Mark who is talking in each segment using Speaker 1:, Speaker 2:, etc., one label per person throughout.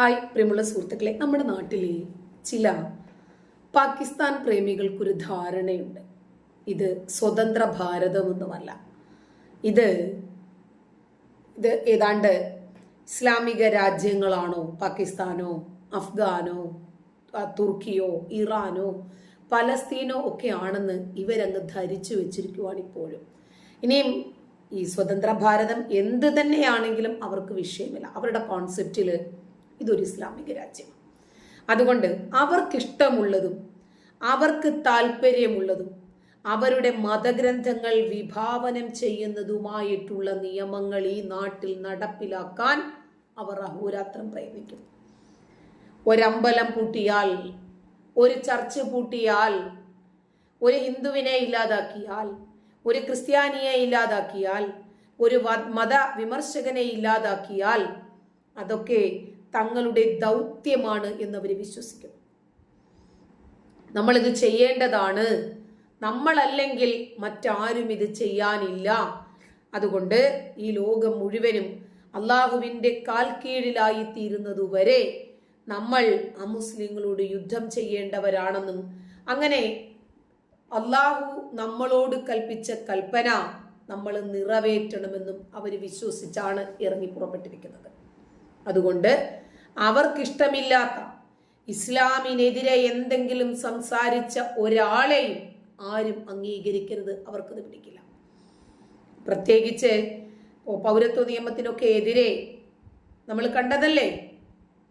Speaker 1: Hi പ്രിയമുള്ള സുഹൃത്തുക്കളെ. നമ്മുടെ നാട്ടിലെ ചില പാകിസ്ഥാൻ പ്രേമികൾക്കൊരു ധാരണയുണ്ട്. ഇത് സ്വതന്ത്ര ഭാരതമൊന്നുമല്ല. ഇത് ഇത് ഏതാണ്ട് ഇസ്ലാമിക രാജ്യങ്ങളാണോ? പാകിസ്ഥാനോ അഫ്ഗാനോ തുർക്കിയോ ഇറാനോ പലസ്തീനോ ഒക്കെ ആണെന്ന് ഇവരങ്ങ് ധരിച്ചു വെച്ചിരിക്കുവാണ് ഇപ്പോഴും. ഇനിയും ഈ സ്വതന്ത്ര ഭാരതം എന്ത് തന്നെയാണെങ്കിലും അവർക്ക് വിഷയമില്ല. അവരുടെ കോൺസെപ്റ്റിൽ ഇതൊരു ഇസ്ലാമിക രാജ്യമാണ് അതുകൊണ്ട് അവർക്കിഷ്ടമുള്ളതും അവർക്ക് താല്പര്യമുള്ളതും അവരുടെ മതഗ്രന്ഥങ്ങൾ വിഭാവനം ചെയ്യുന്നതുമായിട്ടുള്ള നിയമങ്ങൾ ഈ നാട്ടിൽ നടപ്പിലാക്കാൻ അവർ അഹോരാത്രം പ്രയത്നിക്കും ഒരമ്പലം പൂട്ടിയാൽ ഒരു ചർച്ച് പൂട്ടിയാൽ ഒരു ഹിന്ദുവിനെ ഇല്ലാതാക്കിയാൽ ഒരു ക്രിസ്ത്യാനിയെ ഇല്ലാതാക്കിയാൽ ഒരു മത വിമർശകനെ ഇല്ലാതാക്കിയാൽ അതൊക്കെ തങ്ങളുടെ ദൗത്യമാണ് എന്നവർ വിശ്വസിക്കുന്നു. നമ്മളിത് ചെയ്യേണ്ടതാണ്. നമ്മളല്ലെങ്കിൽ മറ്റാരും ഇത് ചെയ്യാനില്ല. അതുകൊണ്ട് ഈ ലോകം മുഴുവനും അള്ളാഹുവിന്റെ കാൽ കീഴിലായി തീരുന്നതുവരെ നമ്മൾ അമുസ്ലിങ്ങളോട് യുദ്ധം ചെയ്യേണ്ടവരാണെന്നും അങ്ങനെ അള്ളാഹു നമ്മളോട് കൽപ്പിച്ച കൽപ്പന നമ്മൾ നിറവേറ്റണമെന്നും അവർ വിശ്വസിച്ചാണ് ഇറങ്ങി പുറപ്പെട്ടിരിക്കുന്നത്. അതുകൊണ്ട് അവർക്കിഷ്ടമില്ലാത്ത ഇസ്ലാമിനെതിരെ എന്തെങ്കിലും സംസാരിച്ച ഒരാളെയും ആരും അംഗീകരിക്കരുത്. അവർക്കത് പിടിക്കില്ല. പ്രത്യേകിച്ച് പൗരത്വ നിയമത്തിനൊക്കെ എതിരെ നമ്മൾ കണ്ടതല്ലേ?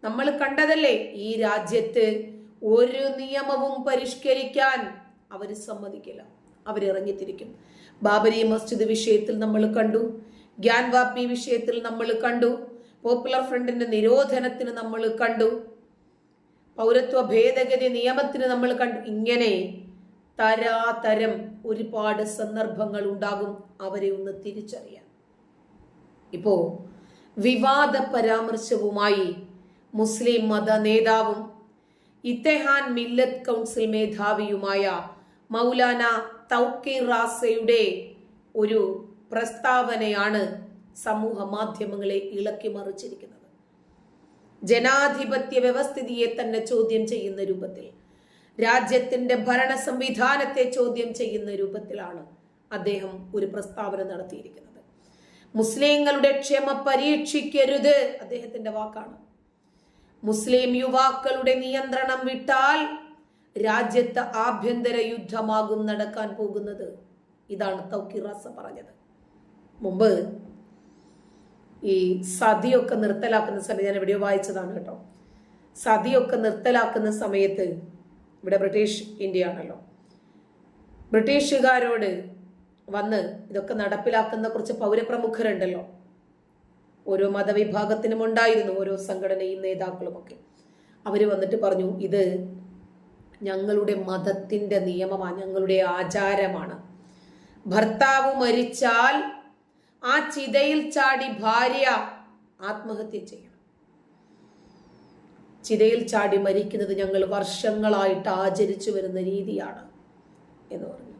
Speaker 1: നമ്മൾ കണ്ടതല്ലേ ഈ രാജ്യത്ത് ഒരു നിയമവും പരിഷ്കരിക്കാൻ അവർ സമ്മതിക്കില്ല. അവരിറങ്ങിത്തിരിക്കും. ബാബരി മസ്ജിദ് വിഷയത്തിൽ നമ്മൾ കണ്ടു. ഗ്യാൻവാപ്പി വിഷയത്തിൽ നമ്മൾ കണ്ടു. പോപ്പുലർ ഫ്രണ്ടിന്റെ നിരോധനത്തിന് നമ്മൾ കണ്ടു. പൗരത്വ ഭേദഗതി നിയമത്തിന് നമ്മൾ കണ്ടു. ഇങ്ങനെ തരാതരം ഒരുപാട് സന്ദർഭങ്ങൾ ഉണ്ടാകും അവരെ ഒന്ന് തിരിച്ചറിയാൻ. ഇപ്പോ വിവാദ പരാമർശവുമായി മുസ്ലിം മത നേതാവും ഇത്തെഹാൻ മില്ലത്ത് കൗൺസിൽ മേധാവിയുമായ മൗലാന തൗക്കീർ റാസയുടെ ഒരു പ്രസ്താവനയാണ് സമൂഹ മാധ്യമങ്ങളെ ഇളക്കി മറിച്ചിരിക്കുന്നത്. ജനാധിപത്യ വ്യവസ്ഥിതിയെ തന്നെ ചോദ്യം ചെയ്യുന്ന രൂപത്തിൽ രാജ്യത്തിന്റെ ഭരണ സംവിധാനത്തെ ചോദ്യം ചെയ്യുന്ന രൂപത്തിലാണ് അദ്ദേഹം ഒരു പ്രസ്താവന നടത്തിയിരിക്കുന്നത്. മുസ്ലിങ്ങളുടെ ക്ഷമ പരീക്ഷിക്കരുത് അദ്ദേഹത്തിന്റെ വാക്കാണ്. മുസ്ലിം യുവാക്കളുടെ നിയന്ത്രണം വിട്ടാൽ രാജ്യത്ത് ആഭ്യന്തര യുദ്ധമാകും നടക്കാൻ പോകുന്നത്. ഇതാണ് തൗക്കിറാസ പറഞ്ഞത്. മുമ്പ് ഈ സതിയൊക്കെ നിർത്തലാക്കുന്ന സമയത്ത് ഞാൻ എവിടെയോ വായിച്ചതാണ് കേട്ടോ. സതിയൊക്കെ നിർത്തലാക്കുന്ന സമയത്ത് ഇവിടെ ബ്രിട്ടീഷ് ഇന്ത്യ ആണല്ലോ ബ്രിട്ടീഷുകാരോട് വന്ന് ഇതൊക്കെ നടപ്പിലാക്കുന്ന കുറച്ച് പൗരപ്രമുഖരുണ്ടല്ലോ. ഓരോ മതവിഭാഗത്തിനും ഉണ്ടായിരുന്നു ഓരോ സംഘടനയും നേതാക്കളുമൊക്കെ. അവർ വന്നിട്ട് പറഞ്ഞു ഇത് ഞങ്ങളുടെ മതത്തിന്റെ നിയമമാണ് ഞങ്ങളുടെ ആചാരമാണ്. ഭർത്താവ് മരിച്ചാൽ ആ ചിതയിൽ ചാടി ഭാര്യ ആത്മഹത്യ ചെയ്യണം. ചിതയിൽ ചാടി മരിക്കുന്നത് ഞങ്ങൾ വർഷങ്ങളായിട്ട് ആചരിച്ചു വരുന്ന രീതിയാണ് എന്ന് പറഞ്ഞു.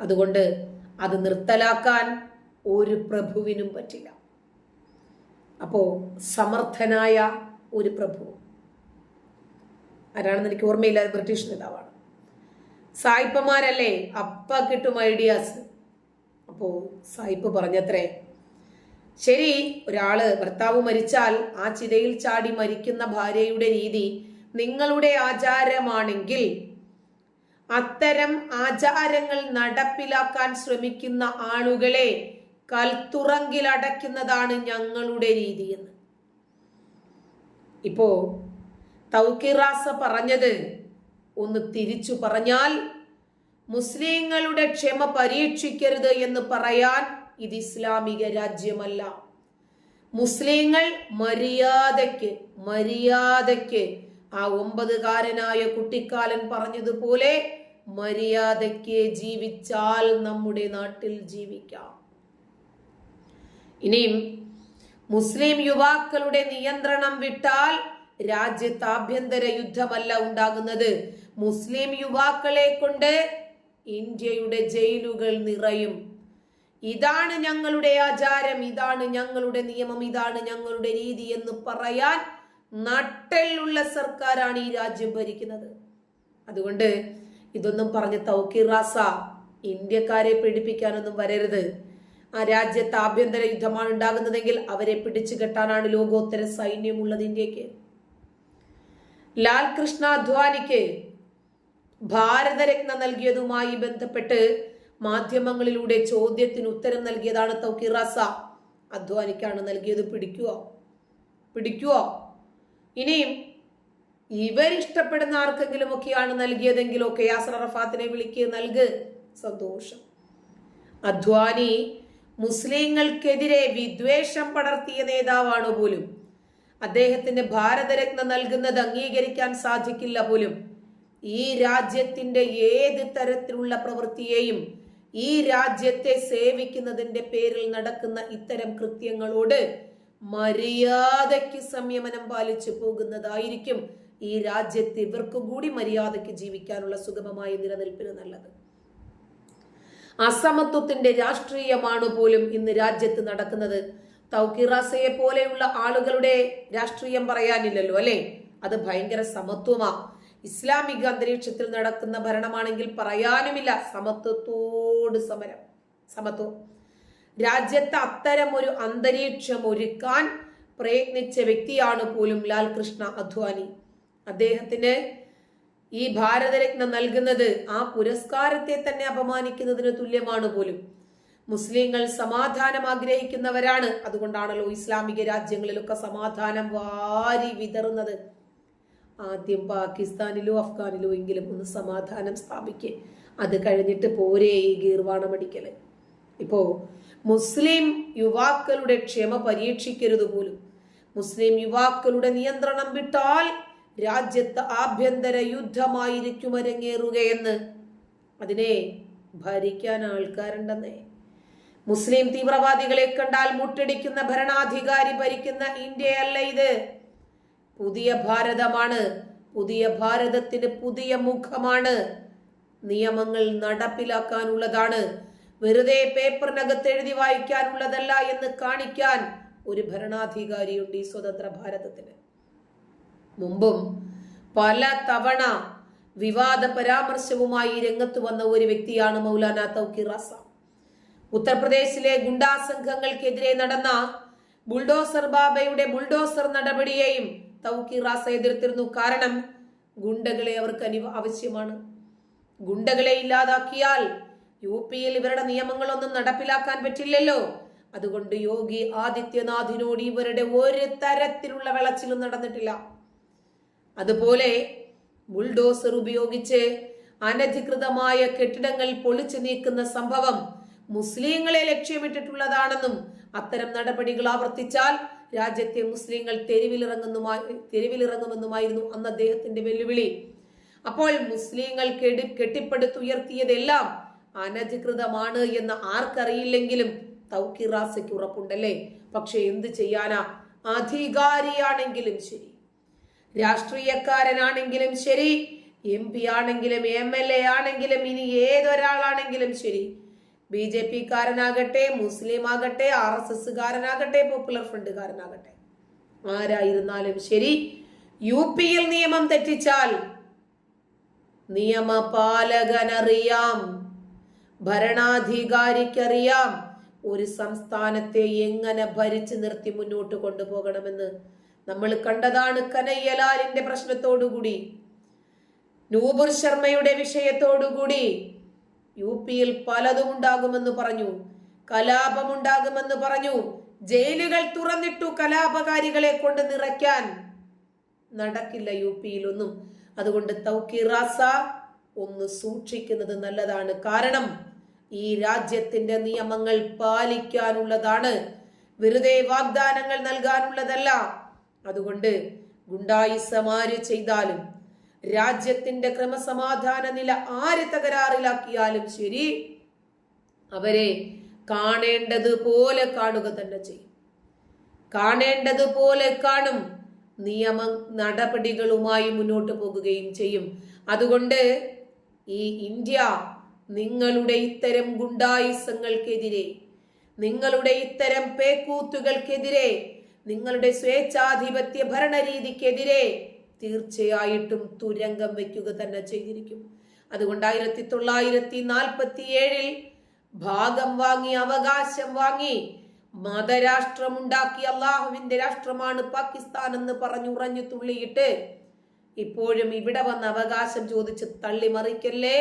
Speaker 1: അതുകൊണ്ട് അത് നിർത്തലാക്കാൻ ഒരു പ്രഭുവിനും പറ്റില്ല. അപ്പോ സമർത്ഥനായ ഒരു പ്രഭു. ആരാണെന്ന് എനിക്ക് ഓർമ്മയില്ല ബ്രിട്ടീഷ് നേതാവാണ്. സായിപ്പമാരല്ലേ അപ്പ കിട്ടും ഐഡിയാസ് അപ്പോ സായിപ്പ് പറഞ്ഞത്രേ. ശരി ഒരാൾ ഭർത്താവ് മരിച്ചാൽ ആ ചിതയിൽ ചാടി മരിക്കുന്ന ഭാര്യയുടെ രീതി നിങ്ങളുടെ ആചാരമാണെങ്കിൽ അത്തരം ആചാരങ്ങൾ നടപ്പിലാക്കാൻ ശ്രമിക്കുന്ന ആളുകളെ കൽത്തുറങ്കിലടയ്ക്കുന്നതാണ് ഞങ്ങളുടെ രീതി എന്ന്. ഇപ്പോ തൗക്കിറാസ പറഞ്ഞത് ഒന്ന് തിരിച്ചു പറഞ്ഞാൽ മുസ്ലിങ്ങളുടെ ക്ഷമ പരീക്ഷിക്കരുത് എന്ന് പറയാൻ ഇത് ഇസ്ലാമിക രാജ്യമല്ല. മുസ്ലിങ്ങൾ മര്യാദയ്ക്ക് മര്യാദയ്ക്ക് ആ ഒമ്പതുകാരനായ കുട്ടിക്കാലൻ പറഞ്ഞതുപോലെ മര്യാദയ്ക്ക് ജീവിച്ചാൽ നമ്മുടെ നാട്ടിൽ ജീവിക്കാം. ഇനിയും മുസ്ലിം യുവാക്കളുടെ നിയന്ത്രണം വിട്ടാൽ രാജ്യത്ത് ആഭ്യന്തര യുദ്ധമല്ല ഉണ്ടാകുന്നത്. മുസ്ലിം യുവാക്കളെ കൊണ്ട് ഇന്ത്യയുടെ ജയിലുകൾ നിറയും. ഇതാണ് ഞങ്ങളുടെ ആചാരം ഇതാണ് ഞങ്ങളുടെ നിയമം ഇതാണ് ഞങ്ങളുടെ രീതി എന്ന് പറയാൻ നട്ടെല്ലുള്ള സർക്കാരാണ് ഈ രാജ്യം ഭരിക്കുന്നത്. അതുകൊണ്ട് ഇതൊന്നും പറഞ്ഞ തൗക്കിറാസ ഇന്ത്യക്കാരെ പീഡിപ്പിക്കാനൊന്നും വരരുത്. ആ രാജ്യത്ത് ആഭ്യന്തര യുദ്ധമാണ് ഉണ്ടാകുന്നതെങ്കിൽ അവരെ പിടിച്ചു കെട്ടാനാണ് ലോകോത്തര സൈന്യമുള്ളത് ഇന്ത്യയ്ക്ക്. ലാൽ കൃഷ്ണ അദ്വാനിക്ക് ഭാരതരത്ന നൽകിയതുമായി ബന്ധപ്പെട്ട് മാധ്യമങ്ങളിലൂടെ ചോദ്യത്തിന് ഉത്തരം നൽകിയതാണ് തൗക്കിറാസ അധ്വാനിക്കാണ് നൽകിയത്. പിടിക്കുവോ? പിടിക്കുവോ? ഇനിയും ഇവരിഷ്ടപ്പെടുന്ന ആർക്കെങ്കിലും ഒക്കെയാണ് നൽകിയതെങ്കിലോ? ഒക്കെ യാസർ അറഫാത്തിനെ വിളിക്കുക നൽക്. സന്തോഷം. അധ്വാനി മുസ്ലിങ്ങൾക്കെതിരെ വിദ്വേഷം പടർത്തിയ നേതാവാണ് പോലും? അദ്ദേഹത്തിന്റെ ഭാരതരത്ന നൽകുന്നത് അംഗീകരിക്കാൻ സാധിക്കില്ല പോലും. ഈ രാജ്യത്തിന്റെ ഏത് തരത്തിലുള്ള പ്രവൃത്തിയെയും ഈ രാജ്യത്തെ സേവിക്കുന്നതിന്റെ പേരിൽ നടക്കുന്ന ഇത്തരം കൃത്യങ്ങളോട് മര്യാദയ്ക്ക് സംയമനം പാലിച്ചു പോകുന്നതായിരിക്കും ഈ രാജ്യത്ത് ഇവർക്ക് കൂടി മര്യാദയ്ക്ക് ജീവിക്കാനുള്ള സുഗമമായ നിലനിൽപ്പിന് നല്ലത്. അസമത്വത്തിന്റെ രാഷ്ട്രീയമാണ് പോലും ഇന്ന് രാജ്യത്ത് നടക്കുന്നത്. തൗക്കിറാസയെ പോലെയുള്ള ആളുകളുടെ രാഷ്ട്രീയം പറയാനില്ലല്ലോ അല്ലെ? അത് ഭയങ്കര സമത്വമാ. ഇസ്ലാമിക അന്തരീക്ഷത്തിൽ നടക്കുന്ന ഭരണമാണെങ്കിൽ പറയാനുമില്ല. സമത്വത്തോട് സമരം. സമത്വം. രാജ്യത്ത് അത്തരം ഒരു അന്തരീക്ഷം ഒരുക്കാൻ പ്രയത്നിച്ച വ്യക്തിയാണ് പോലും ലാൽ കൃഷ്ണ അദ്വാനി. അദ്ദേഹത്തിന് ഈ ഭാരതരത്ന നൽകുന്നത് ആ പുരസ്കാരത്തെ തന്നെ അപമാനിക്കുന്നതിന് തുല്യമാണ് പോലും. മുസ്ലിങ്ങൾ സമാധാനം ആഗ്രഹിക്കുന്നവരാണ്. അതുകൊണ്ടാണല്ലോ ഇസ്ലാമിക രാജ്യങ്ങളിലൊക്കെ സമാധാനം വാരി വിതറുന്നത്. ആദ്യം പാകിസ്ഥാനിലോ അഫ്ഗാനിലോ എങ്കിലും ഒന്ന് സമാധാനം സ്ഥാപിക്കേ. അത് കഴിഞ്ഞിട്ട് പോരേ ഈ ഗീർവാണമടിക്കൽ. ഇപ്പോ മുസ്ലിം യുവാക്കളുടെ ക്ഷമ പരീക്ഷിക്കരുത് പോലും. മുസ്ലിം യുവാക്കളുടെ നിയന്ത്രണം വിട്ടാൽ രാജ്യത്ത് ആഭ്യന്തര യുദ്ധമായിരിക്കും അരങ്ങേറുകയെന്ന് അതിനെ ഭരിക്കാൻ ആൾക്കാരുണ്ടെന്നേ. മുസ്ലിം തീവ്രവാദികളെ കണ്ടാൽ മുട്ടടിക്കുന്ന ഭരണാധികാരി ഭരിക്കുന്ന ഇന്ത്യയല്ല ഇത്. പുതിയ ഭാരതമാണ്. പുതിയ ഭാരതത്തിന് പുതിയ മുഖമാണ്. നിയമങ്ങൾ നടപ്പിലാക്കാനുള്ളതാണ്. വെറുതെ പേപ്പറിനകത്ത് എഴുതി വായിക്കാനുള്ളതല്ല എന്ന് കാണിക്കാൻ ഒരു ഭരണാധികാരിയുണ്ട് ഈ സ്വതന്ത്ര ഭാരതത്തിന്. മുമ്പും പല തവണ വിവാദ പരാമർശവുമായി രംഗത്ത് വന്ന ഒരു വ്യക്തിയാണ് മൗലാന തൗക്കീർ റാസ ഉത്തർപ്രദേശിലെ ഗുണ്ടാ സംഘങ്ങൾക്കെതിരെ നടന്ന ബുൾഡോസർ ബാബയുടെ ബുൾഡോസർ നടപടിയെയും തൗക്കീർ റാസ എതിർത്തിരുന്നു കാരണം ഗുണ്ടകളെ അവർക്ക് അനിവ ആവശ്യമാണ്. ഗുണ്ടകളെ ഇല്ലാതാക്കിയാൽ യു പിയിൽ ഇവരുടെ നിയമങ്ങളൊന്നും നടപ്പിലാക്കാൻ പറ്റില്ലല്ലോ. അതുകൊണ്ട് യോഗി ആദിത്യനാഥിനോട് ഇവരുടെ ഒരു തരത്തിലുള്ള വിളച്ചിലും നടന്നിട്ടില്ല. അതുപോലെ ബുൾഡോസർ ഉപയോഗിച്ച് അനധികൃതമായ കെട്ടിടങ്ങൾ പൊളിച്ചു നീക്കുന്ന സംഭവം മുസ്ലിങ്ങളെ ലക്ഷ്യമിട്ടിട്ടുള്ളതാണെന്നും അത്തരം നടപടികൾ ആവർത്തിച്ചാൽ രാജ്യത്തെ മുസ്ലിങ്ങൾ തെരുവിലിറങ്ങുന്നുമായി തെരുവിലിറങ്ങുമെന്നുമായിരുന്നു അന്ന് അദ്ദേഹത്തിന്റെ വെല്ലുവിളി. അപ്പോൾ മുസ്ലിങ്ങൾ കെടി കെട്ടിപ്പടുത്തുയർത്തിയതെല്ലാം അനധികൃതമാണ് എന്ന് ആർക്കറിയില്ലെങ്കിലും തൗക്കിറാസയ്ക്ക് ഉറപ്പുണ്ടല്ലേ? പക്ഷെ എന്ത് ചെയ്യാനാ? അധികാരിയാണെങ്കിലും ശരി. രാഷ്ട്രീയക്കാരനാണെങ്കിലും ശരി. എം പി ആണെങ്കിലും എം എൽ എ ആണെങ്കിലും ഇനി ഏതൊരാളാണെങ്കിലും ശരി. ബി ജെ പി കാരനാകട്ടെ മുസ്ലിം ആകട്ടെ ആർ എസ് എസ്സുകാരനാകട്ടെ പോപ്പുലർ ഫ്രണ്ട്കാരനാകട്ടെ ആരായിരുന്നാലും ശരി യു പിയിൽ നിയമം തെറ്റിച്ചാൽ നിയമപാലകനറിയാം ഭരണാധികാരിക്കറിയാം ഒരു സംസ്ഥാനത്തെ എങ്ങനെ ഭരിച്ചു നിർത്തി മുന്നോട്ട് കൊണ്ടുപോകണമെന്ന് നമ്മൾ കണ്ടതാണ് കനയ്യലാലിന്റെ പ്രശ്നത്തോടുകൂടി നൂപുർ ശർമ്മയുടെ വിഷയത്തോടുകൂടി യു പിയിൽ പലതും ഉണ്ടാകുമെന്ന് പറഞ്ഞു. കലാപമുണ്ടാകുമെന്ന് പറഞ്ഞു. ജയിലുകൾ തുറന്നിട്ടു കലാപകാരികളെ കൊണ്ട് നിറയ്ക്കാൻ നടക്കില്ല യു പിയിലൊന്നും. അതുകൊണ്ട് തൗക്കിറാസ ഒന്ന് സൂക്ഷിക്കുന്നത് നല്ലതാണ്. കാരണം ഈ രാജ്യത്തിന്റെ നിയമങ്ങൾ പാലിക്കാനുള്ളതാണ്. വെറുതെ വാഗ്ദാനങ്ങൾ നൽകാനുള്ളതല്ല. അതുകൊണ്ട് ഗുണ്ടായിസമാര് ചെയ്താലും രാജ്യത്തിന്റെ ക്രമസമാധാന നില ആര് തകരാറിലാക്കിയാലും ശരി അവരെ കാണേണ്ടത് പോലെ കാണുക തന്നെ ചെയ്യും. കാണേണ്ടത് പോലെ കാണും. നിയമ നടപടികളുമായി മുന്നോട്ട് പോകുകയും ചെയ്യും. അതുകൊണ്ട് ഈ ഇന്ത്യ നിങ്ങളുടെ ഇത്തരം ഗുണ്ടായുസങ്ങൾക്കെതിരെ നിങ്ങളുടെ ഇത്തരം പേക്കൂത്തുകൾക്കെതിരെ നിങ്ങളുടെ സ്വേച്ഛാധിപത്യ ഭരണരീതിക്കെതിരെ തീർച്ചയായിട്ടും തുരങ്കം വയ്ക്കുക തന്നെ ചെയ്തിരിക്കും. അതുകൊണ്ട് ആയിരത്തി തൊള്ളായിരത്തി നാൽപ്പത്തി ഏഴിൽ ഭാഗം വാങ്ങി അവകാശം വാങ്ങി മതരാഷ്ട്രമുണ്ടാക്കി അള്ളാഹുവിന്റെ രാഷ്ട്രമാണ് പാകിസ്ഥാൻ എന്ന് പറഞ്ഞു ഉറഞ്ഞു തുള്ളിയിട്ട് ഇപ്പോഴും ഇവിടെ വന്ന് അവകാശം ചോദിച്ച് തള്ളിമറിക്കല്ലേ?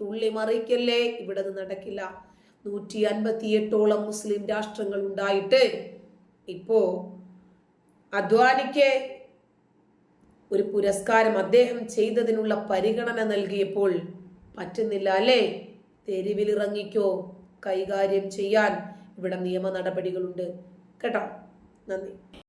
Speaker 1: തുള്ളിമറിക്കല്ലേ? ഇവിടെ നിന്ന് നടക്കില്ല. നൂറ്റി അൻപത്തിയെട്ടോളം മുസ്ലിം രാഷ്ട്രങ്ങൾ ഉണ്ടായിട്ട് ഇപ്പോ അദ്വാനിക്ക് ഒരു പുരസ്കാരം അദ്ദേഹം ചെയ്തതിനുള്ള പരിഗണന നൽകിയപ്പോൾ പറ്റുന്നില്ല അല്ലേ? തെരുവിലിറങ്ങിക്കോ കൈകാര്യം ചെയ്യാൻ. ഇവിടെ നിയമ നടപടികളുണ്ട്. കേട്ടോ? നന്ദി.